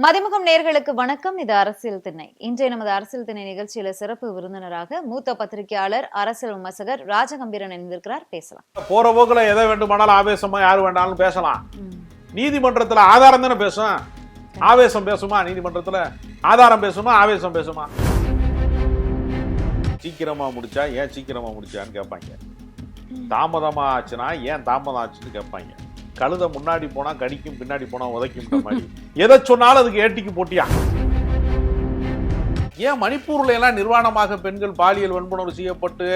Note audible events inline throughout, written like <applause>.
மதிமுகம் நேர்களுக்கு வணக்கம். இது அரசியல் திணை இன்றைய நமது அரசியல் திணை நிகழ்ச்சியில சிறப்பு விருந்தினராக மூத்த பத்திரிகையாளர் அரசியல் விமர்சகர் ராஜகம்பீரன் இணைந்திருக்கிறார். பேசலாம். போற போக்குல எதை வேண்டுமானாலும் ஆவேசமா யார் வேண்டாலும் பேசலாம். நீதிமன்றத்துல ஆதாரம் தானே பேசும்? ஆவேசம் பேசுமா? நீதிமன்றத்துல ஆதாரம் பேசுமா? ஆவேசம் பேசுமா? சீக்கிரமா முடிச்சா ஏன் சீக்கிரமா முடிச்சான்னு கேட்பாங்க. தாமதமா ஆச்சுன்னா ஏன் தாமதம் ஆச்சுன்னு கேட்பாங்க. கழுத முன்னாடி போனா கடிக்கும் பின்னாடி போனா உதைக்கும் மாதிரி. எதை சொன்னாலும் அதுக்கு ஏட்டிக்கு போட்டியா? ஏன் மணிப்பூர்ல எல்லாம் நிர்வாணமாக பெண்கள் பாலியல் வன்புணர்வு செய்யப்பட்டு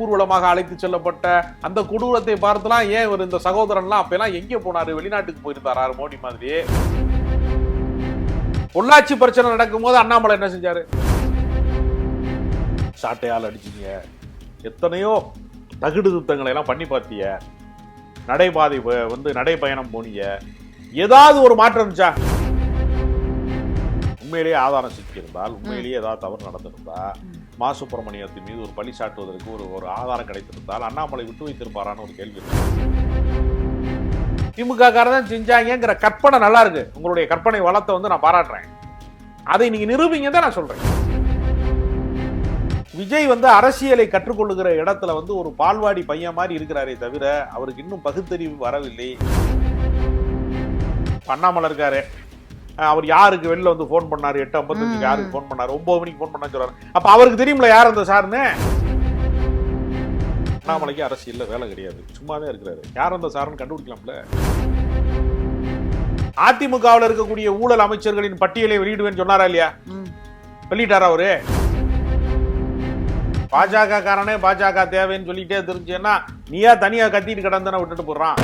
ஊர்வலமாக அழைத்து செல்லப்பட்ட அந்த கொடூரத்தை பார்த்துலாம் ஏன் இவர் இந்த சகோதரன்லாம் அப்பெல்லாம் எங்கே போனாரு? வெளிநாட்டுக்கு போயிருந்தாரா? மோடி மாதிரி. பொள்ளாச்சி பிரச்சனை நடக்கும்போது அண்ணாமலை என்ன செஞ்சாரு? சாட்டையால் அடிச்சீங்க. எத்தனையோ தகுடு திருத்தங்களை எல்லாம் பண்ணி பார்த்திய. நடைபாதை வந்து நடைபயணம் போனீங்க ஏதாவது ஒரு மாற்றம் இருந்துச்சா? உண்மையிலேயே ஆதாரம் சிக்கியிருந்தால் உண்மையிலேயே ஏதாவது தவறு நடந்திருந்தா மா. சுப்பிரமணியத்தின் மீது ஒரு பழி சாட்டுவதற்கு ஒரு ஒரு ஆதாரம் கிடைத்திருந்தால் அண்ணாமலை விட்டு வைத்திருப்பாரான்னு ஒரு கேள்வி. திமுக தான் செஞ்சாங்கங்கிற கற்பனை நல்லா இருக்கு. உங்களுடைய கற்பனை வளத்தை வந்து நான் பாராட்டுறேன். அதை நீங்க நிரூபிங்க தான் நான் சொல்றேன். விஜய் வந்து அரசியலை கற்றுக்கொள்ளுகிற இடத்துல வந்து ஒரு பால்வாடி பையன் மாதிரி இருக்கிறாரே தவிர அவருக்கு இன்னும் பகுத்தறிவு வரவில்லை. அண்ணாமலை இருக்காரு. அவர் யாருக்கு வெளில வந்து ஃபோன் பண்ணாரு? எட்டு ஐம்பத்தஞ்சுக்கு. யாருக்கு ஃபோன் பண்ணாரு? ஒன்பது மணிக்கு ஃபோன் பண்ணா சொல்றாரு. அப்ப அவருக்கு தெரியும்ல யார் அந்த சார்னு? அண்ணாமலைக்கு அரசியல்ல வேலை கிடையாது. சும்மாவே இருக்கிறாரு. யார் அந்த சார்னு கண்டுபிடிக்கலாம்ல? அதிமுகவில் இருக்கக்கூடிய ஊழல் அமைச்சர்களின் பட்டியலை வெளியிடுவேன்னு சொன்னாரா இல்லையா? வெளியிட்டாரா அவரு? பாஜக காரனே பாஜக தேவைன்னு சொல்லிட்டே தெரிஞ்சேன்னா நீயா தனியா கத்திட்டு கிடந்தன விட்டுட்டு போடுறான்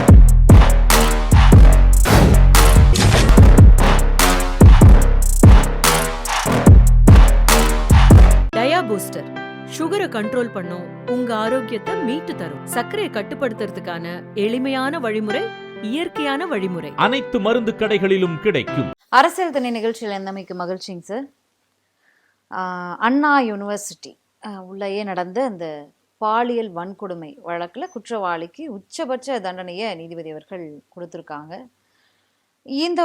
டயா பூஸ்டர். சுகரை கண்ட்ரோல் பண்ணும் உங்க ஆரோக்கியத்தை மீட்டு தரும். சர்க்கரையை கட்டுப்படுத்துறதுக்கான எளிமையான வழிமுறை இயற்கையான வழிமுறை. அனைத்து மருந்து கடைகளிலும் கிடைக்கும். அரசியல் திணை நிகழ்ச்சியில் இருந்தமைக்கு மகிழ்ச்சிங்க சார் ஆஹ் அண்ணா யூனிவர்சிட்டி. உள்ளேயே நடந்த அந்த பாலியல் வன்கொடுமை வழக்கில் குற்றவாளிக்கு உச்சபட்ச தண்டனையை நீதிபதி அவர்கள் கொடுத்துருக்காங்க. இந்த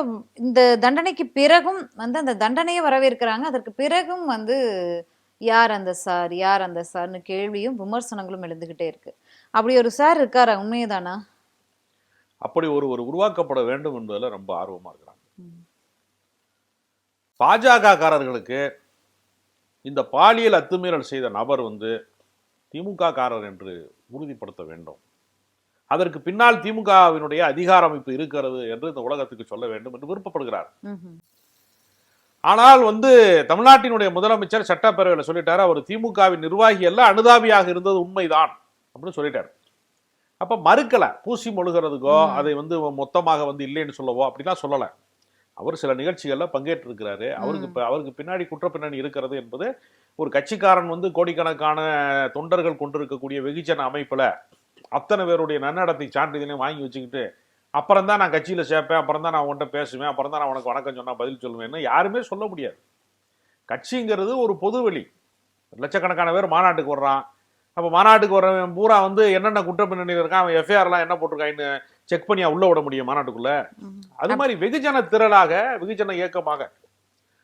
இந்த தண்டனைக்கு பிறகும் வந்து அந்த தண்டனையை வரவேற்கிறாங்க. அதற்கு பிறகும் வந்து யார் அந்த சார் யார் அந்த சார்னு கேள்வியும் விமர்சனங்களும் எழுந்துகிட்டே இருக்கு. அப்படி ஒரு சார் இருக்காரா? உண்மையதானா அப்படி ஒரு ஒரு உருவாக்கப்பட வேண்டும் என்பதுல ரொம்ப ஆர்வமா இருக்கிறாங்க. பாஜக காரர்களுக்கு இந்த பாலியல் அத்துமீறல் செய்த நபர் வந்து திமுக காரர் என்று உறுதிப்படுத்த வேண்டும் அதற்கு பின்னால் திமுகவினுடைய அதிகார அமைப்பு இருக்கிறது என்று இந்த உலகத்துக்கு சொல்ல வேண்டும் என்று விருப்பப்படுகிறார். ஆனால் வந்து தமிழ்நாட்டினுடைய முதலமைச்சர் சட்டப்பேரவையில் சொல்லிட்டாரு அவர் திமுகவின் நிர்வாகி அல்ல அனுதாபியாக இருந்தது உண்மைதான் அப்படின்னு சொல்லிட்டாரு அப்ப மறுக்கல பூசி மொழுகிறதுக்கோ. அதை வந்து மொத்தமாக வந்து இல்லைன்னு சொல்லவோ அப்படிலாம் சொல்லல அவர் சில நிகழ்ச்சிகள்ல பங்கேற்று இருக்கிறாரு அவருக்கு இப்ப அவருக்கு பின்னாடி குற்ற பின்னணி இருக்கிறது என்பது ஒரு கட்சிக்காரன் வந்து கோடிக்கணக்கான தொண்டர்கள் கொண்டிருக்கக்கூடிய வெகுஜன அமைப்புல அத்தனை பேருடைய நன்னடத்தை சான்றிதழையும் வாங்கி வச்சுக்கிட்டு அப்புறம் தான் நான் கட்சியில சேர்ப்பேன் அப்புறம் தான் நான் உன்கிட்ட பேசுவேன் அப்புறம் தான் நான் உனக்கு வணக்கம் சொன்னா பதில் சொல்லுவேன்னு யாருமே சொல்ல முடியாது. கட்சிங்கிறது ஒரு பொதுவெளி. லட்சக்கணக்கான பேர் மாநாட்டுக்கு வர்றான். அப்போ மாநாட்டுக்கு வர்றவன் பூரா வந்து என்னென்ன குற்ற பின்னணியில் இருக்கான்? அவன் எஃப்ஐஆர்லாம் என்ன போட்டிருக்கான்னு செக் பண்ணி உள்ள விட முடியும் மாநாட்டுக்குள்ள. அது மாதிரி வெகுஜன திரளாக வெகுஜன இயக்கமாக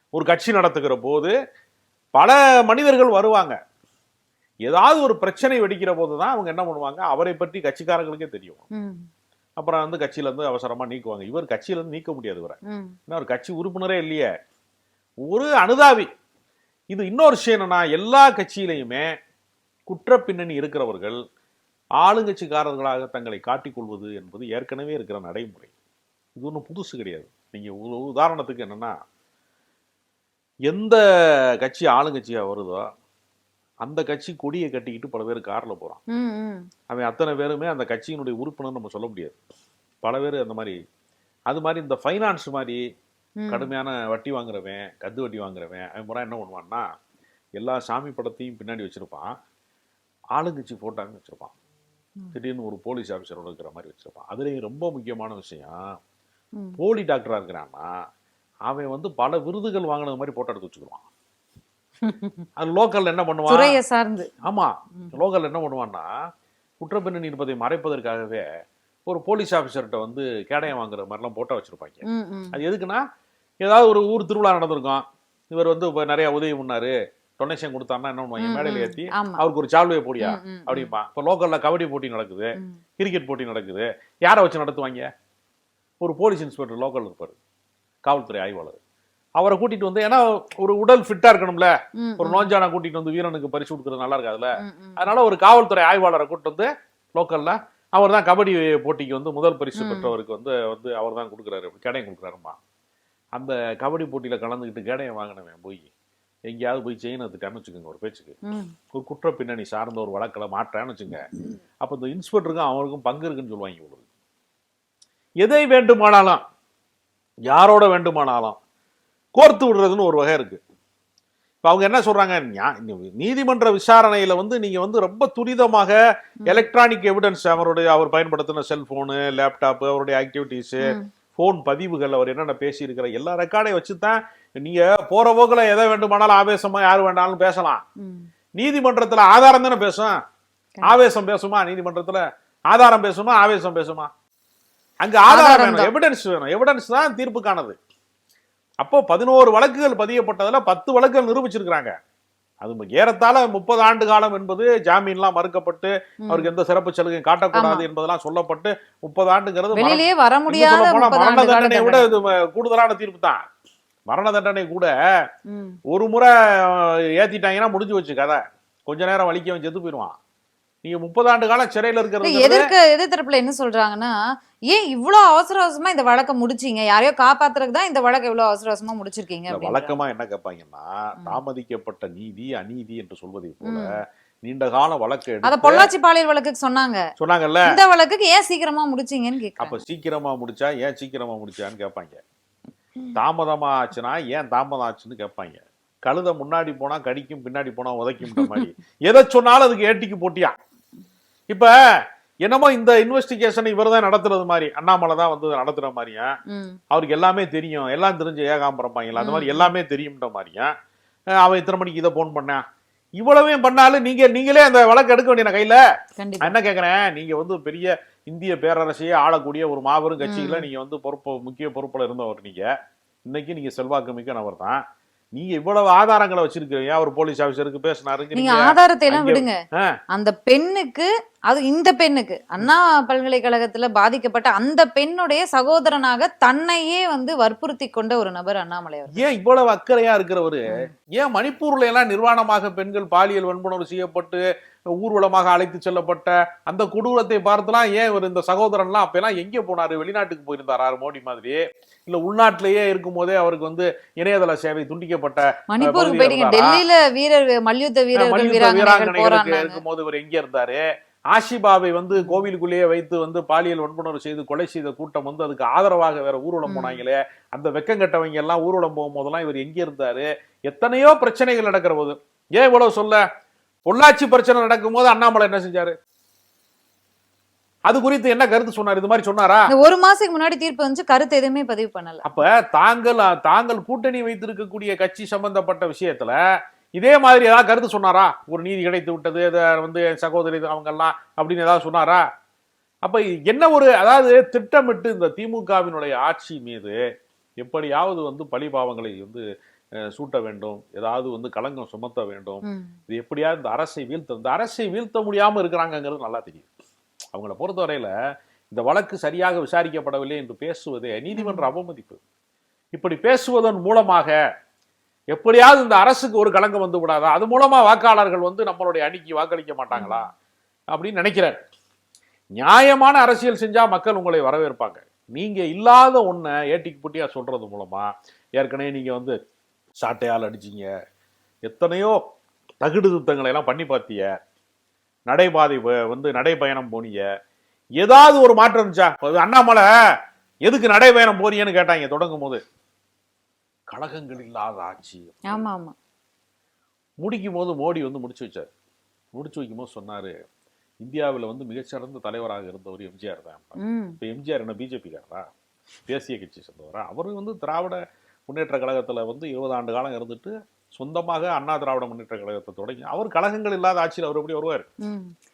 ஒரு கட்சி நடத்துகிற போது பல மனிதர்கள் வருவாங்க. ஏதாவது ஒரு பிரச்சனை வெடிக்கிற போது தான் அவங்க என்ன பண்ணுவாங்க? அவரை பற்றி கட்சிக்காரங்களுக்கே தெரியும். அப்புறம் வந்து கட்சியில இருந்து அவசரமா நீக்குவாங்க. இவர் கட்சியில இருந்து நீக்க முடியாது இவரை. ஏன்னா ஒரு கட்சி உறுப்பினரே இல்லையே. ஒரு அனுதாபி. இது இன்னொரு விஷயம் என்னன்னா எல்லா கட்சியிலையுமே குற்ற பின்னணி இருக்கிறவர்கள் ஆளுங்கட்சிக்காரர்களாக தங்களை காட்டிக் கொள்வது என்பது ஏற்கனவே இருக்கிற நடைமுறை இது ஒன்றும் புதுசு கிடையாது நீங்க ஒரு உதாரணத்துக்கு என்னன்னா எந்த கட்சி ஆளுங்கட்சியா வருதோ அந்த கட்சி கொடியை கட்டிக்கிட்டு பல பேர் கார்ல ம். அவன் அத்தனை பேருமே அந்த கட்சியினுடைய உறுப்பினர் நம்ம சொல்ல முடியாது பல பேர் அந்த மாதிரி அது மாதிரி இந்த ஃபைனான்ஸ் மாதிரி. கடுமையான வட்டி வாங்குறவன் கந்து வட்டி வாங்குறவன் அவன் முறை என்ன பண்ணுவான்னா எல்லா சாமி படத்தையும் பின்னாடி வச்சிருப்பான் ஆளுங்கட்சி போட்டாங்க வச்சிருப்பான். திடீர்னு ஒரு போலீஸ் ஆஃபீஸரோட இருக்கிற மாதிரி வச்சிருப்பான். அதுலேயும் ரொம்ப முக்கியமான விஷயம். போலி டாக்டரா இருக்கிறான்னா அவன் வந்து பல விருதுகள் வாங்கினது மாதிரி போட்டோ எடுத்து வச்சுக்கிடுவான். அது லோக்கல்ல என்ன பண்ணுவான்? சார்ந்து. ஆமா. ம். லோக்கல் என்ன பண்ணுவான்னா குற்றப்பின்னணி இருப்பதை மறைப்பதற்காகவே ஒரு போலீஸ் ஆஃபீஸர்கிட்ட வந்து கேடயம் வாங்குற மாதிரிலாம் போட்டோ வச்சிருப்பாங்க. அது எதுக்குன்னா ஏதாவது ஒரு ஊர் திருவிழா நடந்திருக்கும். இவர் வந்து இப்போ நிறைய உதவி பண்ணாரு. டொனேஷன் கொடுத்தாருன்னா என்ன பண்ணுவாங்க மேடையில். ஏற்றி அவருக்கு ஒரு சால்வையை போடியா. அப்படிம்பா. இப்போ லோக்கல்ல கபடி போட்டி நடக்குது. கிரிக்கெட் போட்டி நடக்குது. யாரை வச்சு நடத்துவாங்க? ஒரு போலீஸ் இன்ஸ்பெக்டர் லோக்கல் இருப்பார். காவல்துறை ஆய்வாளர். அவரை கூட்டிட்டு வந்து ஏன்னா ஒரு உடல் ஃபிட்டா இருக்கணும்ல. ஒரு நோஞ்சானா கூட்டிட்டு வந்து வீரனுக்கு பரிசு கொடுக்கறது நல்லா இருக்காதுல்ல. அதனால ஒரு காவல்துறை ஆய்வாளரை கூட்டிட்டு வந்து லோக்கல்ல அவர் தான் கபடி போட்டிக்கு வந்து முதல் பரிசு. பெற்றவருக்கு வந்து வந்து அவர் தான் கொடுக்குறாரு. கேடயம் கொடுக்குறாருமா அந்த கபடி போட்டியில கலந்துக்கிட்டு கேடயம் வாங்கினவன் போய் எங்கேயாவது போய் செயின் எடுத்துட்டான்னு வச்சுக்கோங்க ஒரு பேச்சுக்கு. ஒரு குற்ற பின்னணி சார்ந்த ஒரு வழக்கில் மாட்டான்னு வச்சுங்க. அப்போ இந்த இன்ஸ்பெக்டருக்கும் அவருக்கும் பங்கு இருக்குன்னு சொல்லுவாங்க எதை வேண்டுமானாலும் யாரோட வேண்டுமானாலும் கோர்த்து விடுறதுன்னு ஒரு வகை இருக்கு. இப்போ அவங்க என்ன சொல்றாங்க? ஞா- நீதிமன்ற விசாரணையில வந்து நீங்க வந்து ரொம்ப துரிதமாக எலக்ட்ரானிக் எவிடன்ஸ் அவருடைய அவர் பயன்படுத்தின செல்போனு லேப்டாப் அவருடைய ஆக்டிவிட்டீஸ். ஃபோன் பதிவுகள் அவர் என்னென்ன பேசியிருக்கிற எல்லா ரெக்கார்டையும் வச்சு தான் நீங்க போற போக்கில் எதை வேண்டுமானாலும் ஆவேசமா யார் வேண்டாலும் பேசலாம். நீதிமன்றத்துல ஆதாரம் தானே பேசும்? ஆவேசம் பேசுமா? நீதிமன்றத்துல ஆதாரம் பேசுமா? ஆவேசம் பேசுமா? அங்க ஆதாரம் வேணும். எவிடன்ஸ் வேணும். எவிடன்ஸ் தான் தீர்ப்புக்கானது அப்போ பதினோரு வழக்குகள் பதியப்பட்டதுல பத்து வழக்குகள் நிரூபிச்சிருக்கிறாங்க. அது ஏறத்தாழ முப்பது ஆண்டு காலம் என்பது ஜாமீன்லாம் மறுக்கப்பட்டு. அவருக்கு எந்த சிறப்பு சலுகையும் காட்டக்கூடாது. என்பதெல்லாம் சொல்லப்பட்டு முப்பது ஆண்டுங்கிறது மரண- தண்டனை விட கூடுதலான தீர்ப்பு தான். மரண தண்டனை கூட. ஒரு முறை ஏத்திட்டாங்கன்னா முடிஞ்சு வச்சு கதை கொஞ்ச நேரம் வலிக்கவன் செத்து போயிடுவான் நீங்க முப்பது ஆண்டு காலம் சிறையில இருக்கிறது எதிர்க்க எதிர் தரப்புல என்ன சொல்றாங்கன்னா ஏன் இவ்ளோ அவசர அவசரமா இந்த வழக்க முடிச்சீங்க யாரையோ காப்பாத்துறதுக்கு தான் இந்த வழக்க இவ்வளவு அவசர அவசரமா முடிச்சிருக்கீங்க. வழக்கமா என்ன கேட்பாங்கன்னா. தாமதிக்கப்பட்ட நீதி அநீதி என்று சொல்வதை போல. நீண்ட கால வழக்கு அத பொள்ளாச்சி பாலியல் வழக்குக்கு சொன்னாங்க சொன்னாங்கல்ல இந்த வழக்குக்கு ஏன் சீக்கிரமா முடிச்சீங்கன்னு கேக்குறாங்க அப்ப சீக்கிரமா முடிச்சா ஏன் சீக்கிரமா முடிச்சான்னு கேட்பாங்க தாமதமா ஆச்சுன்னா ஏன் தாமதம் ஆச்சுன்னு கேட்பாங்க. கழுத முன்னாடி போனா கடிக்கும் பின்னாடி போனா உதைக்கும்ன்ற மாதிரி. எதை சொன்னாலும் அதுக்கு ஏட்டிக்கு போட்டியா? இப்ப என்னமோ இந்த இன்வெஸ்டிகேஷன் இவர் தான் நடத்துறது மாதிரி. அண்ணாமலை தான் வந்து நடத்துற மாதிரியா. அவருக்கு எல்லாமே தெரியும். எல்லாம் தெரிஞ்ச ஏகாம்பரம் பாங்களா அந்த மாதிரி. எல்லாமே தெரியும்ன்ற மாதிரியா? அவன் இத்தனை மணிக்கு இதை போன் பண்ணான் இவ்வளவையும் பண்ணாலும் நீங்க நீங்களே அந்த வழக்கு எடுக்க வேண்டிய கையில? என்ன கேக்குறேன்? நீங்க வந்து பெரிய இந்திய பேரரசையே ஆளக்கூடிய ஒரு மாபெரும் கட்சியில ம். நீங்க வந்து பொறுப்பு முக்கிய பொறுப்புல இருந்தவர் நீங்க. இன்னைக்கு நீங்க செல்வாக்கு மிக்க நபர் தான் நீங்க இவ்வளவு ஆதாரங்களை வச்சிருக்கீங்க ஒரு போலீஸ் ஆபீசருக்கு பேசினாரு. நீங்க ஆதாரத்தை எல்லாம் விடுங்க. அந்த பெண்ணுக்கு அது இந்த பெண்ணுக்கு. அண்ணா பல்கலைக்கழகத்துல பாதிக்கப்பட்ட அந்த பெண்ணுடைய சகோதரனாக தன்னையே வந்து வற்புறுத்தி கொண்ட ஒரு நபர் அண்ணாமலை ஏன் இவ்வளவு அக்கறையா இருக்கிறவரு? ஏன் மணிப்பூர்ல எல்லாம் நிர்வாணமாக பெண்கள் பாலியல் வன்புணர்வு செய்யப்பட்டு ஊர்வலமாக அழைத்து செல்லப்பட்ட அந்த கொடூரத்தை பார்த்துலாம் ஏன் இவர் இந்த சகோதரன்லாம் அப்பெல்லாம் எங்கே போனாரு? வெளிநாட்டுக்கு போயிருந்தாரா? மோடி மாதிரி. இல்ல உள்நாட்டிலேயே இருக்கும் போதே அவருக்கு வந்து இணையதள சேவை துண்டிக்கப்பட்ட மணிப்பூருக்கு போயிட்டீங்க? டெல்லியில வீரர் மல்யுத்த வீரர்கள் வீராங்கனைகளுக்கு போராடினாங்க இருக்கும்போது இவர் எங்க இருந்தாரு? ஆஷிபாவை வந்து கோவிலுக்குள்ளேயே வைத்து வந்து பாலியல் வன்புணர்வு செய்து கொலை செய்த கூட்டம் வந்து அதுக்கு ஆதரவாக வேற ஊர்வலம். போனாங்களே. அந்த வெக்கம் கட்டவங்க எல்லாம் ஊர்வலம் போகும்போதெல்லாம் இவர் எங்க இருந்தாரு? எத்தனையோ பிரச்சனைகள் நடக்கிற போது. ஏன் இவ்வளவு சொல்ல? பொள்ளாச்சி பிரச்சனை நடக்கும்போது அண்ணாமலை என்ன செஞ்சாரு? அது குறித்து என்ன கருத்து சொன்னார்? இது மாதிரி சொன்னாரா? ஒரு மாசத்துக்கு முன்னாடி தீர்ப்பு வந்து கருத்து எதுவுமே பதிவு பண்ணல. அப்ப தாங்கள் தாங்கள் கூட்டணி வைத்திருக்கக்கூடிய கட்சி சம்பந்தப்பட்ட விஷயத்துல இதே மாதிரி ஏதாவது கருத்து சொன்னாரா? ஒரு நீதி கிடைத்து விட்டது இதை வந்து சகோதரி அவங்க எல்லாம் அப்படின்னு ஏதாவது சொன்னாரா? அப்ப என்ன ஒரு அதாவது திட்டமிட்டு இந்த திமுகவினுடைய ஆட்சி மீது எப்படியாவது வந்து பழிபாவங்களை வந்து சூட்ட வேண்டும் ஏதாவது வந்து களங்கம் சுமத்த வேண்டும். இது எப்படியாவது இந்த அரசை வீழ்த்த இந்த அரசை வீழ்த்த முடியாம இருக்கிறாங்கங்கிறது நல்லா தெரியுது அவங்கள பொறுத்தவரையில இந்த வழக்கு சரியாக விசாரிக்கப்படவில்லை என்று பேசுவதே நீதிமன்ற அவமதிப்பு. இப்படி பேசுவதன் மூலமாக எப்படியாவது இந்த அரசுக்கு ஒரு கலங்கம் வந்து விடாதா? அது மூலமா வாக்காளர்கள் வந்து நம்மளுடைய அணிக்கு வாக்களிக்க மாட்டாங்களா? அப்படின்னு நினைக்கிறார். நியாயமான அரசியல் செஞ்சா மக்கள் உங்களை வரவேற்பாங்க. நீங்க இல்லாத ஒன்றை ஏட்டிக்கு புட்டியா சொல்றது மூலமா ஏற்கனவே நீங்க வந்து சாட்டையால் அடிச்சீங்க. எத்தனையோ தகுடு திருத்தங்களை எல்லாம் பண்ணி பார்த்திய. நடைபாதை வந்து நடைபயணம் போனீங்க. ஏதாவது ஒரு மாற்றம் இருந்துச்சா? அண்ணாமலை எதுக்கு நடைபயணம் போறீங்கன்னு கேட்டாங்க தொடங்கும் போது கழகங்கள் இல்லாத ஆட்சி ஆமா ஆமா முடிக்கும் போது மோடி வந்து முடிச்சு வச்சார். முடிச்சு வைக்கும் போது சொன்னாரு இந்தியாவில் வந்து மிகச்சிறந்த தலைவராக இருந்தவர் எம்ஜிஆர் தான். இப்போ எம்ஜிஆர் என்ன பிஜேபிக்காரரா தேசிய கட்சி சேர்ந்தவரா? அவர் வந்து திராவிட முன்னேற்ற கழகத்துல வந்து இருபது ஆண்டு காலம் இருந்துட்டு சொந்தமாக அண்ணா திராவிட முன்னேற்ற கழகத்தை தொடங்கி அவர் கழகங்கள் இல்லாத ஆட்சியில் அவர் எப்படி வருவார்.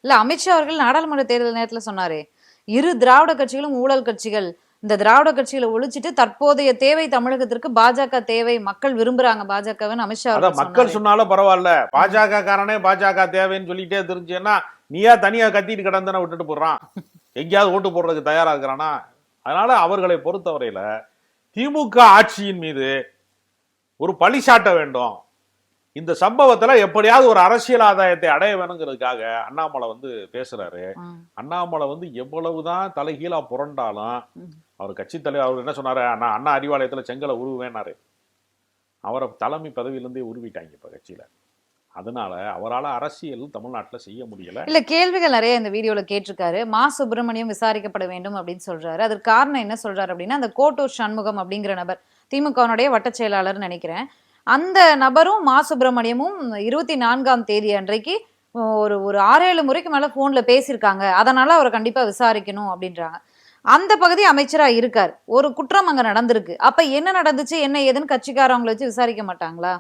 இல்ல அமித்ஷா அவர்கள் நாடாளுமன்ற தேர்தல் நேரத்துல சொன்னாரே இரு திராவிட கட்சிகளும் ஊழல் கட்சிகள் இந்த திராவிட கட்சியில ஒழிச்சிட்டு தற்போதைய தேவை தமிழகத்திற்கு பாஜக தேவை. மக்கள் விரும்புறாங்க பாஜகவின்னு அமித்ஷா மக்கள். சொன்னாலும் பரவாயில்ல. பாஜக காரனே பாஜக தேவைன்னு சொல்லிட்டே தெரிஞ்சேன்னா நீயா தனியா கத்திட்டு கிடந்தன விட்டுட்டு போடுறான் எங்கேயாவது ஓட்டு போடுறதுக்கு தயாரா இருக்கிறானா? அதனால அவர்களை பொறுத்தவரையில திமுக ஆட்சியின் மீது ஒரு பழி சாட்ட வேண்டும். இந்த சம்பவத்துல எப்படியாவது ஒரு அரசியல் ஆதாயத்தை அடைய வேணுங்கிறதுக்காக அண்ணாமலை வந்து பேசுறாரு. அண்ணாமலை வந்து எவ்வளவுதான் தலைகீழா புரண்டாலும். அவர் கட்சி தலைவர் அவர் என்ன சொன்னார்? அண்ணா அண்ணா அறிவாலயத்தில் செங்கலை உருவேனார் அவரை தலைமை பதவியிலேருந்தே உருவிட்டாங்க இப்போ கட்சியில். அதனால அவரால் அரசியல் தமிழ்நாட்டில் செய்ய முடியல. இல்ல கேள்விகள் நிறைய இந்த வீடியோல கேட்டிருக்காரு. மா. சுப்பிரமணியம் விசாரிக்கப்பட வேண்டும் அப்படின்னு சொல்றாரு. அதற்கு காரணம் என்ன சொல்றாரு அப்படின்னா அந்த கோட்டூர் சண்முகம் அப்படிங்கிற நபர் திமுகவினுடைய வட்டச் செயலாளர்னு நினைக்கிறேன். அந்த நபரும் மா. சுப்பிரமணியமும் இருபத்தி நான்காம் தேதி அன்றைக்கு ஒரு ஒரு ஆறேழு முறைக்கு மேல போன்ல பேசியிருக்காங்க. அதனால அவரை கண்டிப்பா விசாரிக்கணும் அப்படின்றாங்க. அந்த பகுதி அமைச்சரா இருக்கார். ஒரு குற்றம் அங்க நடந்திருக்கு. அப்ப என்ன நடந்துச்சு? என்ன ஏதுன்னு கட்சிக்காரவங்களை வச்சு விசாரிக்க மாட்டாங்களா?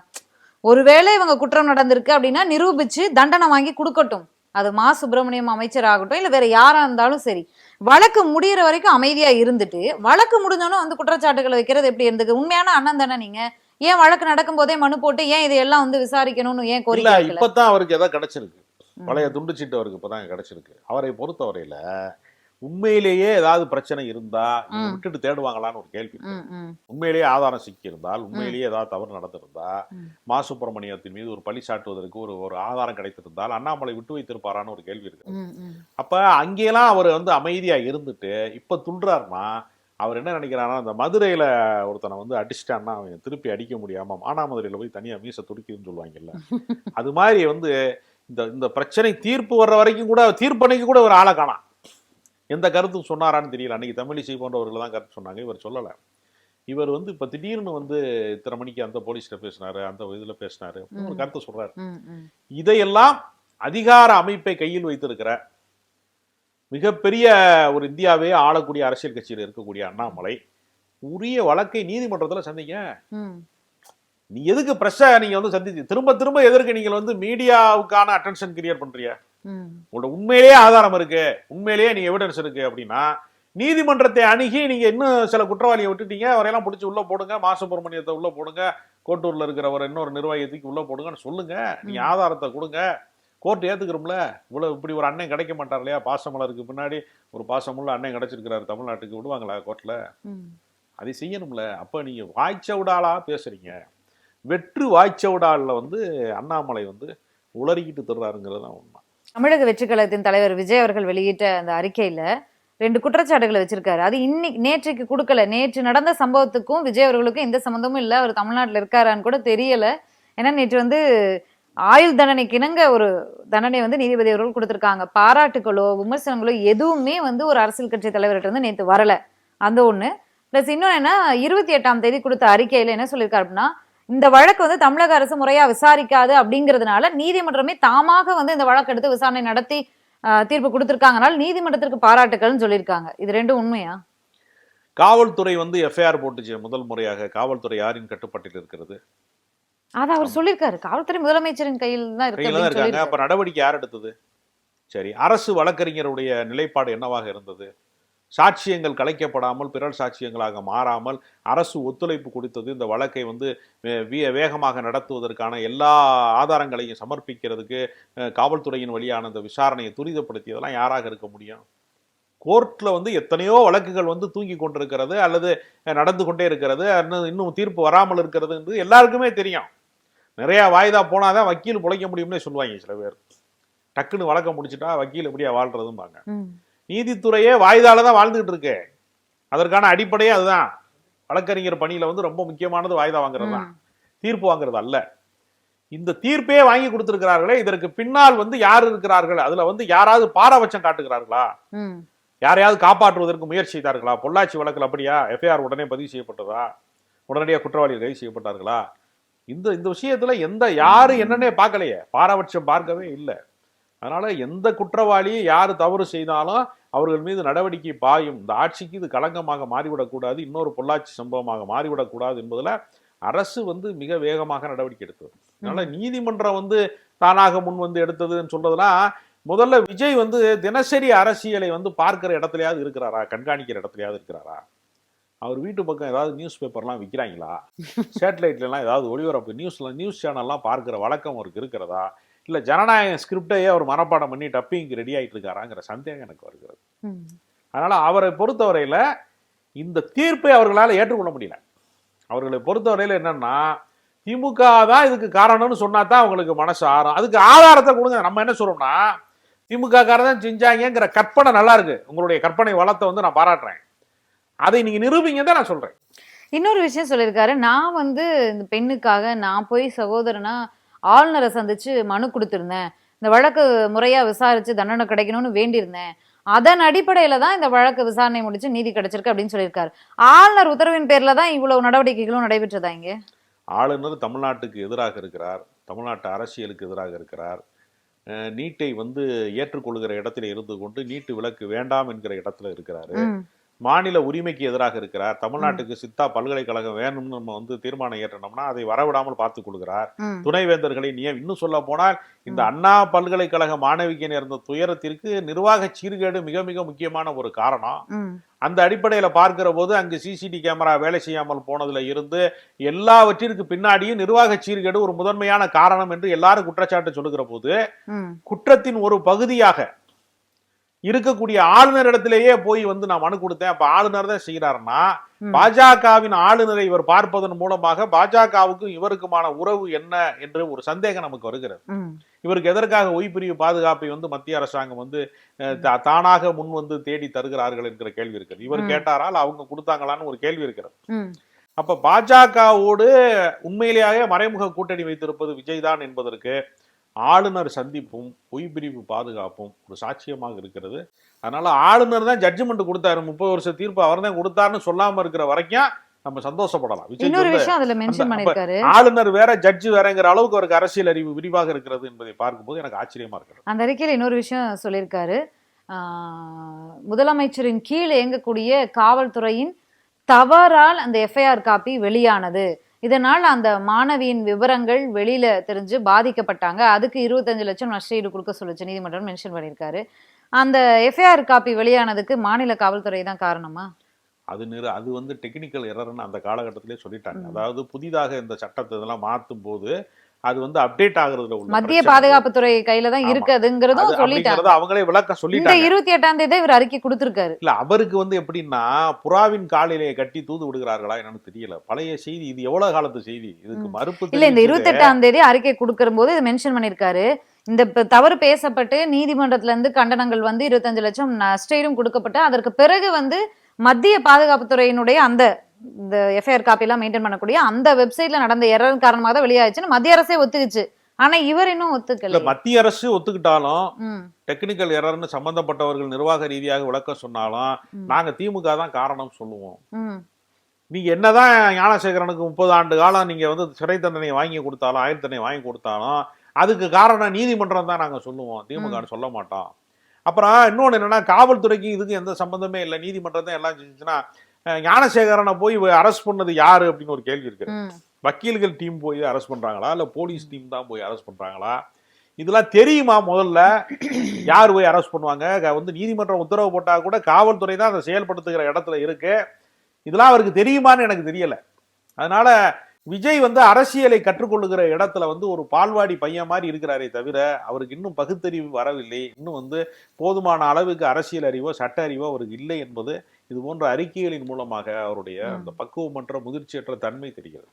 ஒருவேளை இவங்க குற்றம் நடந்திருக்கு அப்படின்னா நிரூபிச்சு தண்டனை வாங்கி கொடுக்கட்டும். அது மா சுப்பிரமணியம் அமைச்சர் ஆகட்டும் இல்ல வேற யாரா இருந்தாலும் சரி. வழக்கு முடியிற வரைக்கும் அமைதியா இருந்துட்டு வழக்கு முடிஞ்சோன்னு வந்து குற்றச்சாட்டுகளை வைக்கிறது எப்படி இருந்தது? உண்மையான அண்ணன் தானே நீங்க? ஏன் வழக்கு நடக்கும் போதே மனு போட்டு ஏன் இதையெல்லாம் வந்து விசாரிக்கணும்னு ஏன் கோரிக்கை? இப்பதான் அவருக்கு ஏதோ கிடைச்சிருக்கு. பழைய துண்டு சீட்டு அவருக்கு இப்பதான் கிடைச்சிருக்கு. அவரை பொறுத்தவரையில உண்மையிலேயே ஏதாவது பிரச்சனை இருந்தா. விட்டுட்டு தேடுவாங்களான்னு ஒரு கேள்வி உண்மையிலேயே ஆதாரம் சிக்கியிருந்தால் உண்மையிலேயே ஏதாவது தவறு நடந்திருந்தா ம். சுப்பிரமணியத்தின் மீது ஒரு பழி சாட்டுவதற்கு ஒரு ஒரு ஆதாரம் கிடைத்திருந்தால் அண்ணாமலை விட்டு வைத்திருப்பாரான்னு ஒரு கேள்வி இருக்கு. அப்ப அங்கெல்லாம் அவர் வந்து அமைதியா இருந்துட்டு இப்ப துள்றாருன்னா அவர் என்ன நினைக்கிறாருன்னா இந்த மதுரையில ஒருத்தனை வந்து அடிச்சிட்டான்னா அவன் திருப்பி அடிக்க முடியாம மானாமதுரையில போய் தனியா மீச துடிக்குதுன்னு சொல்லுவாங்கல்ல <laughs> அது மாதிரி வந்து இந்த இந்த பிரச்சனை தீர்ப்பு வர்ற வரைக்கும் கூட தீர்ப்பனைக்கு கூட ஒரு ஆளை காணாம் எந்த கருத்தும் சொன்னாரான்னு தெரியல அன்னைக்கு தமிழிசை போன்றவர்கள் தான் கருத்து சொன்னாங்க இவர் சொல்லல இவர் வந்து இப்ப திடீர்னு வந்து இத்தனை மணிக்கு அந்த போலீஸ்ல பேசினாரு அந்த இதுல பேசினாரு ஒரு. கருத்து ம். இதையெல்லாம் அதிகார அமைப்பை கையில் வைத்திருக்கிற மிகப்பெரிய ஒரு இந்தியாவே ஆளக்கூடிய அரசியல் கட்சியில் இருக்கக்கூடிய அண்ணாமலை உரிய வழக்கை நீதிமன்றத்துல சந்திங்க. நீ எதுக்கு பிரஷ நீங்க வந்து சந்திச்சு திரும்ப திரும்ப எதற்கு நீங்கள் வந்து மீடியாவுக்கான அட்டென்ஷன் கிரியேட் பண்றீங்க ம். உங்களோட உண்மையிலேயே ஆதாரம் இருக்கு. உண்மையிலேயே நீங்க எவிடன்ஸ் இருக்கு அப்படின்னா நீதிமன்றத்தை அணுகி நீங்க இன்னும் சில குற்றவாளியை விட்டுட்டீங்க. அவரையெல்லாம் பிடிச்சி உள்ள போடுங்க. மா சுப்பிரமணியத்தை உள்ள போடுங்க. கோட்டூர்ல இருக்கிற ஒரு இன்னொரு நிர்வாகத்துக்கு உள்ள போடுங்கன்னு சொல்லுங்க. நீங்க. ஆதாரத்தை கொடுங்க. கோர்ட் ஏத்துக்கிறோம்ல. இவ்வளவு இப்படி ஒரு அண்ணன் கிடைக்க மாட்டார் இல்லையா? பாசமலருக்கு பின்னாடி ஒரு பாசமுள்ள அண்ணன் கிடைச்சிருக்கிறாரு. தமிழ்நாட்டுக்கு விடுவாங்களா கோர்ட்ல. அதை செய்யணும்ல. அப்ப நீங்க வாய்ச்சவுடாலா பேசுறீங்க. வெற்று வாய்ச்சவுடால வந்து அண்ணாமலை வந்து உளறிக்கிட்டு தர்றாருங்கிறது தான் உண்மை. தமிழக வெற்றி கழகத்தின் தலைவர் விஜய் அவர்கள் வெளியிட்ட அந்த அறிக்கையில ரெண்டு குற்றச்சாட்டுகளை வச்சிருக்காரு. அது இன்னைக்கு நேற்றைக்கு கொடுக்கல. நேற்று நடந்த சம்பவத்துக்கும் விஜய் அவர்களுக்கும் எந்த சம்மந்தமும் இல்லை. அவர் தமிழ்நாட்டில் இருக்காரான்னு கூட தெரியல. ஏன்னா நேற்று வந்து ஆயுள் தண்டனைக்கு இணங்க ஒரு தண்டனை வந்து நீதிபதி அவர்கள் கொடுத்துருக்காங்க. பாராட்டுகளோ விமர்சனங்களோ எதுவுமே வந்து ஒரு அரசியல் கட்சி தலைவர்கிட்ட இருந்து நேற்று வரல. அந்த ஒன்று ப்ளஸ் இன்னொன்று என்ன இருபத்தி எட்டாம் தேதி கொடுத்த அறிக்கையில் என்ன சொல்லியிருக்காரு அப்படின்னா இந்த வழக்கு வந்து தமிழக அரசு முறையா விசாரிக்காது அப்படிங்கிறதுனால நீதிமன்றமே தாமாக வந்து இந்த வழக்கு எடுத்து விசாரணை நடத்தி தீர்ப்பு கொடுத்திருக்காங்கனால நீதிமன்றத்திற்கு பாராட்டுக்கள்னு சொல்லியிருக்காங்க. இது ரெண்டும் உண்மையா? காவல்துறை வந்து எஃப்ஐஆர் போட்டுச்சு முதல் முறையாக. காவல்துறை யாரின் கட்டுப்பாட்டில் இருக்கிறது? அது அவர் சொல்லியிருக்காரு. காவல்துறை முதலமைச்சரின் கையில் தான் இருக்காங்க. அப்ப நடவடிக்கை யார் எடுத்தது? சரி அரசு வழக்கறிஞருடைய நிலைப்பாடு என்னவாக இருந்தது? சாட்சியங்கள் கலைக்கப்படாமல் பிறர் சாட்சியங்களாக மாறாமல் அரசு ஒத்துழைப்பு கொடுத்தது இந்த வழக்கை வந்து வேகமாக நடத்துவதற்கான எல்லா ஆதாரங்களையும் சமர்ப்பிக்கிறதுக்கு காவல்துறையின் வழியான அந்த விசாரணையை துரிதப்படுத்தியதெல்லாம் யாராக இருக்க முடியும்? கோர்ட்ல வந்து எத்தனையோ வழக்குகள் வந்து தூங்கி கொண்டிருக்கிறது அல்லது நடந்து கொண்டே இருக்கிறது இன்னும் இன்னும் தீர்ப்பு வராமல் இருக்கிறது என்று எல்லாருக்குமே தெரியும். நிறைய வாய்தா போனாதான் வக்கீல் பிழைக்க முடியும்னே சொல்லுவாங்க சில பேர். டக்குன்னு வழக்க முடிச்சுட்டா வக்கீல் எப்படியா வாழ்றதும்பாங்க. நீதித்துறையே வாய்தால தான் வாழ்ந்துகிட்டு இருக்கு. அதற்கான அடிப்படையே அதுதான். வழக்கறிஞர் பணியில வந்து ரொம்ப முக்கியமானது வாய்தா வாங்குறது தான். தீர்ப்பு வாங்குறது அல்ல. இந்த தீர்ப்பே வாங்கி கொடுத்திருக்கிறார்களே இதற்கு பின்னால் வந்து யார் இருக்கிறார்கள்? அதுல வந்து யாராவது பாரபட்சம் காட்டுகிறார்களா. யாரையாவது காப்பாற்றுவதற்கு முயற்சி செய்தார்களா? பொள்ளாச்சி வழக்கில் அப்படியா? எஃப்ஐஆர் உடனே பதிவு செய்யப்பட்டதா? உடனடியாக குற்றவாளிகள் கைது செய்யப்பட்டார்களா? இந்த இந்த விஷயத்துல எந்த யாரு என்னன்னே பார்க்கலையே. பாரபட்சம் பார்க்கவே இல்லை. அதனால எந்த குற்றவாளி யார் தவறு செய்தாலும் அவர்கள் மீது நடவடிக்கை பாயும். இந்த ஆட்சிக்கு இது களங்கமாக மாறிவிடக்கூடாது இன்னொரு பொள்ளாச்சி சம்பவமாக மாறிவிடக்கூடாது என்பதுல அரசு வந்து மிக வேகமாக நடவடிக்கை எடுத்தது. அதனால நீதிமன்றம் வந்து தானாக முன் வந்து எடுத்ததுன்னு சொல்றதெல்லாம் முதல்ல விஜய் வந்து தினசரி அரசியலை வந்து பார்க்கிற இடத்துலயாவது இருக்கிறாரா? கண்காணிக்கிற இடத்துலயாவது இருக்கிறாரா? அவர் வீட்டு பக்கம் ஏதாவது நியூஸ் பேப்பர்லாம் விற்கிறாங்களா சேட்டலைட்லாம் <laughs> ஏதாவது ஒளிபரப்பு நியூஸ்ல நியூஸ் சேனல்லாம் பார்க்குற வழக்கம் அவருக்கு இருக்கிறதா? இல்லை ஜனநாயக ஸ்கிரிப்டையே அவர் மனப்பாடம் பண்ணி டப்பிங்க்கு ரெடி ஆகிட்டு இருக்காராங்கிற சந்தேகம் எனக்கு வருகிறது. அதனால அவரை பொறுத்தவரையில இந்த தீர்ப்பை அவர்களால் ஏற்றுக்கொள்ள முடியல. அவர்களை பொறுத்தவரையில என்னன்னா திமுக தான் இதுக்கு காரணம்னு சொன்னா தான் அவங்களுக்கு மனசு ஆறும். அதுக்கு ஆதாரத்தை கொடுங்க. நம்ம என்ன சொல்றோம்னா திமுக காரதான் செஞ்சாங்கங்கிற கற்பனை நல்லா இருக்கு. உங்களுடைய கற்பனை வளத்தை வந்து நான் பாராட்டுறேன். அதை நீங்க நிரூபிங்க தான் நான் சொல்றேன். இன்னொரு விஷயம் சொல்லியிருக்காரு. நான் வந்து இந்த பெண்ணுக்காக நான் போய் சகோதரனா ஆளுநரை சந்திச்சு மனு கொடுத்திருந்தேன். இந்த வழக்கு முறையா விசாரிச்சு தண்டனை கிடைக்கணும்னு வேண்டியிருந்தேன். அதன் அடிப்படையில தான் இந்த வழக்கு விசாரணை முடிச்சு நீதி கிடைச்சிருக்கு அப்படின்னு சொல்லியிருக்காரு. ஆளுநர் உத்தரவின் பேர்ல தான் இவ்வளவு நடவடிக்கைகளும் நடைபெற்றதா இங்க? ஆளுநர் தமிழ்நாட்டுக்கு எதிராக இருக்கிறார். தமிழ்நாட்டு அரசியலுக்கு எதிராக இருக்கிறார். நீட்டை வந்து ஏற்றுக்கொள்கிற இடத்துல இருந்து கொண்டு நீட்டு விலக்கு வேண்டாம் என்கிற இடத்துல இருக்கிறாரு. மாநில உரிமைக்கு எதிராக இருக்கிறார். தமிழ்நாட்டுக்கு சித்தா பல்கலைக்கழகம் வேணும்னு நம்ம வந்து தீர்மானம் ஏற்றணும்னா அதை வரவிடாமல் பார்த்துக் கொள்கிறார். துணைவேந்தர்களை நிய இன்னும் சொல்ல போனால் இந்த அண்ணா பல்கலைக்கழக மாணவிக்கு நேர்ந்த துயரத்திற்கு நிர்வாக சீர்கேடு மிக மிக முக்கியமான ஒரு காரணம். அந்த அடிப்படையில பார்க்கிற போது அங்கு சிசிடி கேமரா வேலை செய்யாமல் போனதுல இருந்து எல்லாவற்றிற்கு பின்னாடியும் நிர்வாக சீர்கேடு ஒரு முதன்மையான காரணம் என்று எல்லாரும் குற்றச்சாட்டு சொல்லுகிற போது குற்றத்தின் ஒரு பகுதியாக இருக்கக்கூடிய ஆளுநரிடத்திலேயே போய் வந்து நான் மனு கொடுத்தேன். அப்ப ஆளுநர் தான் செய்கிறாருன்னா ம். பாஜகவின் ஆளுநரை இவர் பார்ப்பதன் மூலமாக பாஜகவுக்கும் இவருக்குமான உறவு என்ன என்று ஒரு சந்தேகம் நமக்கு வருகிறது. இவருக்கு எதற்காக ஒய்பிரிவு பாதுகாப்பை வந்து மத்திய அரசாங்கம் வந்து தானாக முன் வந்து தேடி தருகிறார்கள் என்கிற கேள்வி இருக்குது. இவர் ம். கேட்டாரா இல்ல அவங்க கொடுத்தாங்களான்னு ஒரு கேள்வி இருக்கிறது அப்ப பாஜகவோடு உண்மையிலேயே மறைமுக கூட்டணி வைத்திருப்பது விஜய் தான் என்பதற்கு ஆளுநர் சந்திப்பும் பொய்பிரிவு பாதுகாப்பும் ஒரு சாட்சியமாக இருக்கிறது. அதனால ஆளுநர் தான் ஜட்ஜ்மெண்ட் கொடுத்தாரு. முப்பது வருஷ தீர்ப்பு அவர் தான் கொடுத்தாருன்னு சொல்லாம இருக்கிற வரைக்கும் நம்ம சந்தோஷப்படலாம். ஆளுநர் வேற ஜட்ஜ் வேறங்கிற அளவுக்கு அவருக்கு அரசியல் அறிவு விரிவாக இருக்கிறது என்பதை பார்க்கும்போது எனக்கு ஆச்சரியமா இருக்கிறது. அந்த அறிக்கையில் இன்னொரு விஷயம் சொல்லியிருக்காரு. முதலமைச்சரின் கீழ் இயங்கக்கூடிய காவல்துறையின் தவறால் அந்த எஃப்ஐஆர் காப்பி வெளியானது. இதனால் அந்த மாணவியின் விவரங்கள் வெளியில தெரிஞ்சு பாதிக்கப்பட்டாங்க. அதுக்கு இருபத்தஞ்சு லட்சம் நஷ்டஈடு கொடுக்க சொல்லுச்சு நீதிமன்றம் மென்ஷன் பண்ணியிருக்காரு. அந்த எஃப்ஐஆர் காப்பி வெளியானதுக்கு மாநில காவல்துறை தான் காரணமா? அது நிறு அது வந்து டெக்னிக்கல் எரர்னு அந்த காலகட்டத்திலே சொல்லிட்டாங்க. அதாவது புதிதாக இந்த சட்டத்தை இதெல்லாம் மாற்றும் போது அது வந்து அப்டேட் ஆகுறதுல உள்ள மத்திய. பாதுகாப்புத்துறை கையில தான். இருக்குதுங்கிறதும் சொல்லிட்டாங்க. அவங்களே விளக்க இந்த சொல்லிட்டாங்க. இருபத்தி எட்டாம் தேதி இவர் அறிக்கை கொடுத்திருக்காரு. இல்ல அவருக்கு வந்து எப்படின்னா புறாவின் காலிலே கட்டி தூது விடுகிறார்களா என்னன்னு தெரியல. பழைய செய்தி இது எவ்வளவு காலத்து செய்தி? இதுக்கு. மறுப்பு இல்ல இந்த இருபத்தி எட்டாம் தேதி அறிக்கை கொடுக்கிற போது இது மென்ஷன் பண்ணிருக்காரு இந்த தவறு பேசப்பட்டு நீதிமன்றத்துல இருந்து கண்டனங்கள் வந்து இருபத்தஞ்சு லட்சம் நஷ்டஈடும் கொடுக்கப்பட்டு அதற்கு பிறகு வந்து மத்திய பாதுகாப்புத்துறையினுடைய அந்த இந்த எஃப்ஐஆர் காப்பி எல்லாம் மெயின்டைன் பண்ணக்கூடிய அந்த வெப்சைட்ல நடந்த எரர் காரணமாக தான் வெளியாச்சுன்னு மத்திய அரசே ஒத்துக்குச்சு. ஆனா இவர் இன்னும் ஒத்துக்கல. மத்திய அரசு ஒத்துக்கிட்டாலும் டெக்னிக்கல் எரர்னு சம்பந்தப்பட்டவர்கள் நிர்வாக ரீதியாக விளக்கம் சொன்னாலும். நாங்க திமுக தான் காரணம் சொல்லுவோம். நீங்க என்னதான் ஞானசேகரனுக்கு முப்பது ஆண்டு காலம் நீங்க வந்து சிறை தண்டனை வாங்கி கொடுத்தாலும் ஆயுள் தண்டனை வாங்கி கொடுத்தாலும் அதுக்கு காரணம் நீதிமன்றம் தான் நாங்க சொல்லுவோம். திமுக சொல்ல மாட்டோம். அப்புறம் இன்னொன்னு என்னன்னா காவல்துறைக்கு இதுக்கு எந்த சம்பந்தமே இல்லை. நீதிமன்றம் தான் எல்லாம் செஞ்சுச்சுன்னா ஞானசேகரனை போய் அரெஸ்ட் பண்ணது யாரு அப்படின்னு ஒரு கேள்வி இருக்கு. வக்கீல்கள் டீம் போய் அரெஸ்ட் பண்றாங்களா? இல்ல போலீஸ் டீம் தான் போய் அரெஸ்ட் பண்றாங்களா? இதெல்லாம் தெரியுமா முதல்ல? யார் போய் அரெஸ்ட் பண்ணுவாங்க? வந்து நீதிமன்றம் உத்தரவு போட்டா கூட காவல்துறை தான் அதை செயல்படுத்துகிற இடத்துல இருக்கு. இதெல்லாம் அவருக்கு தெரியுமான்னு எனக்கு தெரியல. அதனால விஜய் வந்து அரசியலை கற்றுக்கொள்ளுகிற இடத்துல வந்து ஒரு பால்வாடி பையன் மாதிரி இருக்கிறாரே தவிர அவருக்கு இன்னும் பகுத்தறிவு வரவில்லை. இன்னும் வந்து போதுமான அளவுக்கு அரசியல் அறிவோ சட்ட அறிவோ அவருக்கு இல்லை என்பது இது போன்ற அறிக்கைகளின் மூலமாக அவருடைய. அந்த பக்குவமற்ற முதிர்ச்சியற்ற தன்மை தெரிகிறது.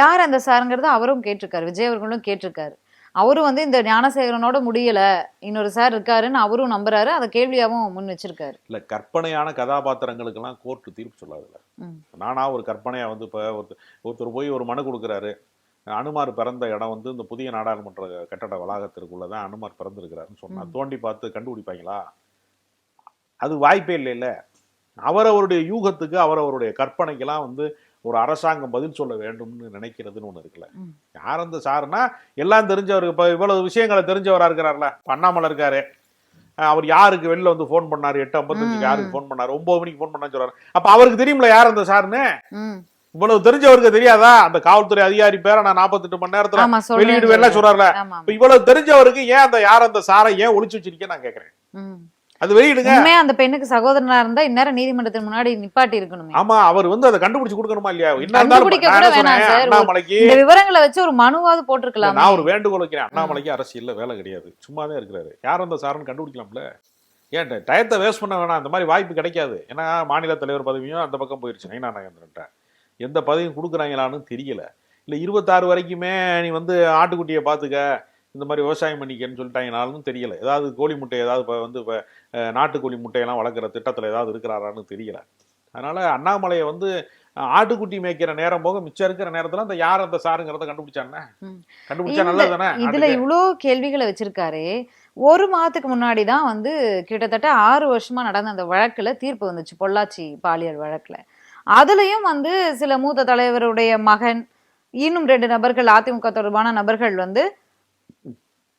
யார் அந்த சாருங்கிறத அவரும் கேட்டிருக்காரு. விஜய் அவர்களும் கேட்டிருக்காரு. அவரும் வந்து இந்த ஞானசேகரனோட முடியல. இன்னொரு சார் இருக்காருன்னு அவரும் நம்புறாரு. அதை கேள்வியாவும் முன் வச்சிருக்காரு. இல்ல கற்பனையான கதாபாத்திரங்களுக்கெல்லாம் கோர்ட்டு தீர்ப்பு சொல்லாதுல்ல. நானா ஒரு கற்பனையா வந்து இப்போ ஒருத்தர் ஒருத்தர் போய் ஒரு மனு கொடுக்குறாரு. அனுமார் பிறந்த இடம் வந்து இந்த புதிய நாடாளுமன்ற கட்டட வளாகத்திற்குள்ள தான் அனுமார் பிறந்திருக்கிறாருன்னு சொன்னா. தோண்டி பார்த்து கண்டுபிடிப்பாங்களா? அது வாய்ப்பே அவரவருடைய யூகத்துக்கு அவரவருடைய கற்பனைக்கெல்லாம் வந்து ஒரு அரசாங்கம் பதில் சொல்ல வேண்டும்னு நினைக்கிறதுன்னு ஒண்ணு இருக்குல்ல. யார் அந்த சாருன்னா எல்லாம் தெரிஞ்சவர் இப்ப இவ்வளவு விஷயங்களை தெரிஞ்சவரா இருக்கிறார்ல இப்ப அண்ணாமலை இருக்காரு அவர் யாருக்கு வெளில வந்து ஃபோன் பண்ணாரு? எட்டு ஐம்பத்தஞ்சுக்கு. யாருக்கு ஃபோன் பண்ணாரு? ஒன்பது மணிக்கு ஃபோன் பண்ணான்னு சொல்றாரு. அப்ப அவருக்கு தெரியும்ல யார் அந்த சாருன்னு. இவ்வளவு தெரிஞ்சவருக்கு தெரியாதா? அந்த காவல்துறை அதிகாரி பேரை நான் நாற்பத்தெட்டு மணி நேரத்துல சொல்றேன் சொல்றாருல. இவ்வளவு தெரிஞ்சவருக்கு ஏன் அந்த யார் அந்த சாரை ஏன் ஒளிச்சு வச்சிருக்கேன் நான் கேக்குறேன். ம். அது வெளியிடுங்க. உண்மையா அந்த பெண்ணுக்கு சகோதரனா இருந்தா இந்நேரம் நீதிமன்றத்தின் முன்னாடி நிப்பாட்டி இருக்கணுமே. ஆமா அவர் வந்து அதை கண்டுபிடிச்சு கொடுக்கணுமா இல்லையா? கண்டுபிடிக்க கூட வேணாம் சார். அண்ணாமலைக்கு இந்த விவரங்களை வச்சு ஒரு மனுவாவது போட்டிருக்கலாம். நான் ஒரு வேண்டுகோள் வைக்கிறேன். அண்ணாமலைக்கு அரசியல்ல வேலை கிடையாது. சும்மாதான் இருக்கிறாரு. யார் அந்த சாருன்னு கண்டுபிடிக்கலாம்ல? ஏன் டயத்தை வேஸ்ட் பண்ண வேணாம். அந்த மாதிரி வாய்ப்பு கிடைக்காது. ஏன்னா மாநில தலைவர் பதவியும் அந்த பக்கம் போயிருச்சு. நைனா நாகேந்திரன்ட்ட. எந்த பதவியும் கொடுக்குறாங்களான்னு தெரியல. இல்ல இருபத்தாறு வரைக்குமே நீ வந்து ஆட்டுக்குட்டியை பார்த்துக்க. இந்த மாதிரி விவசாயம் பண்ணிக்கன்னு சொல்லிட்டாங்கனாலும் தெரியல. ஏதாவது கோழி முட்டை ஏதாவது இப்போ வந்து இப்போ நாட்டுக்கோழி முட்டையெல்லாம் வளர்க்குற திட்டத்தில் ஏதாவது இருக்கிறாரான்னு தெரியல. அதனால அண்ணாமலையை வந்து ஆட்டுக்குட்டி மேய்க்கிற நேரம் போக மிச்சம் இருக்கிற நேரத்துல அந்த யார் அந்த சாருங்கிறத கண்டுபிடிச்சானே ம். கண்டுபிடிச்சா நல்லது தானே இதுல இவ்ளோ கேள்விகளை வச்சிருக்காரு. ஒரு மாதத்துக்கு முன்னாடி தான் வந்து கிட்டத்தட்ட ஆறு வருஷமா நடந்த அந்த வழக்குல தீர்ப்பு வந்துச்சு பொள்ளாச்சி பாலியல் வழக்குல. அதுலயும் வந்து சில மூத்த தலைவருடைய மகன் இன்னும் ரெண்டு நபர்கள் அதிமுக தொடர்பான நபர்கள் வந்து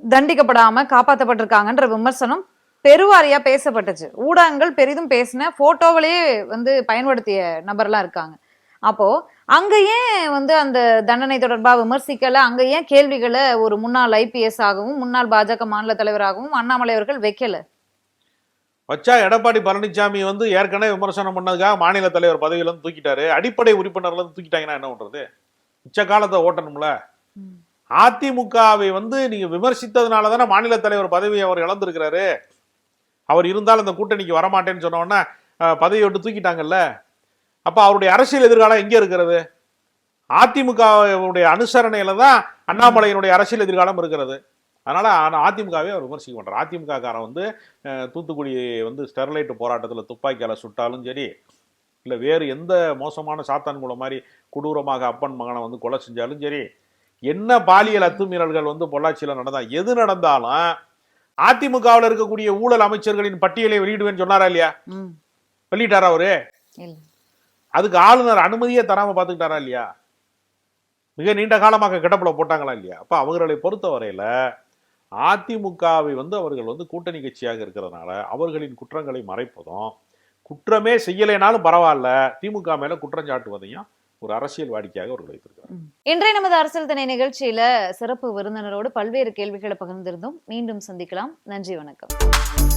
தண்டிக்கப்படாம காப்பாற்றப்பட்டிருக்காங்கன்ற விமர்சனம் பெருவாரியா பேசப்பட்டுச்சு. ஊடகங்கள் பெரிதும் பேசின போட்டோவிலேயே வந்து பயன்படுத்திய நபர்லாம் இருக்காங்க. அப்போ அங்க ஏன் வந்து அந்த தண்டனை தொடர்பா விமர்சிக்கல? அங்க ஏன் கேள்விகளை ஒரு முன்னாள் ஐபிஎஸ் ஆகவும் முன்னாள் பாஜக மாநில தலைவராகவும் அண்ணாமலை அவர்கள் வைக்கல? வச்சா எடப்பாடி பழனிசாமி வந்து ஏற்கனவே விமர்சனம் பண்ணதுக்காக மாநில தலைவர் பதவியில இருந்து தூக்கிட்டாரு. அடிப்படை உறுப்பினர்ல இருந்து தூக்கிட்டாங்கன்னா என்ன பண்றது? மிச்ச காலத்தை ஓட்டணும்ல. அதிமுகவை வந்து நீங்க விமர்சித்ததுனால தானே மாநில தலைவர் பதவியை அவர் இழந்திருக்கிறாரு. அவர் இருந்தாலும் அந்த கூட்டணிக்கு வரமாட்டேன்னு சொன்னோன்னா உடனே பதவியை விட்டு தூக்கிட்டாங்கல்ல? அப்போ அவருடைய அரசியல் எதிர்காலம் எங்கே இருக்கிறது? அதிமுகவுடைய அனுசரணையில தான் அண்ணாமலையினுடைய அரசியல் எதிர்காலம் இருக்கிறது. அதனால் ஆனால் அதிமுகவே அவர் விமர்சிக்க மாட்டார். அதிமுகக்காரன் வந்து தூத்துக்குடி வந்து ஸ்டெர்லைட் போராட்டத்தில் துப்பாக்கியால் சுட்டாலும் சரி இல்லை வேறு எந்த மோசமான சாத்தான்குளம் மாதிரி கொடூரமாக அப்பன் மகனை வந்து கொலை செஞ்சாலும் சரி என்ன பாலியல் அத்துமீறல்கள் வந்து பொள்ளாச்சியில் நடந்தால் எது நடந்தாலும் அதிமுகவில் இருக்கக்கூடிய ஊழல் அமைச்சர்களின் பட்டியலை வெளியிடுவேன்னு சொன்னாரா இல்லையா? வெளியிட்டாரா அவரு? அதுக்கு ஆளுநர் அனுமதியே தராம பார்த்துக்கிட்டாரா இல்லையா? மிக நீண்ட காலமாக கிடப்புல போட்டாங்களா இல்லையா? அப்ப அவர்களை பொறுத்த வரையில அதிமுகவை வந்து அவர்கள் வந்து கூட்டணி கட்சியாக இருக்கிறதுனால அவர்களின் குற்றங்களை மறைப்பதும் குற்றமே செய்யலைனாலும் பரவாயில்ல திமுக மேல குற்றம் சாட்டுவதையும் ஒரு அரசியல் வாடிக்கையாக அவர்கள் வைத்திருக்கிறார் இன்றைய நமது அரசியல் திணை நிகழ்ச்சியில சிறப்பு விருந்தினரோடு பல்வேறு கேள்விகளை பகிர்ந்திருந்தோம். மீண்டும் சந்திக்கலாம். நன்றி வணக்கம்.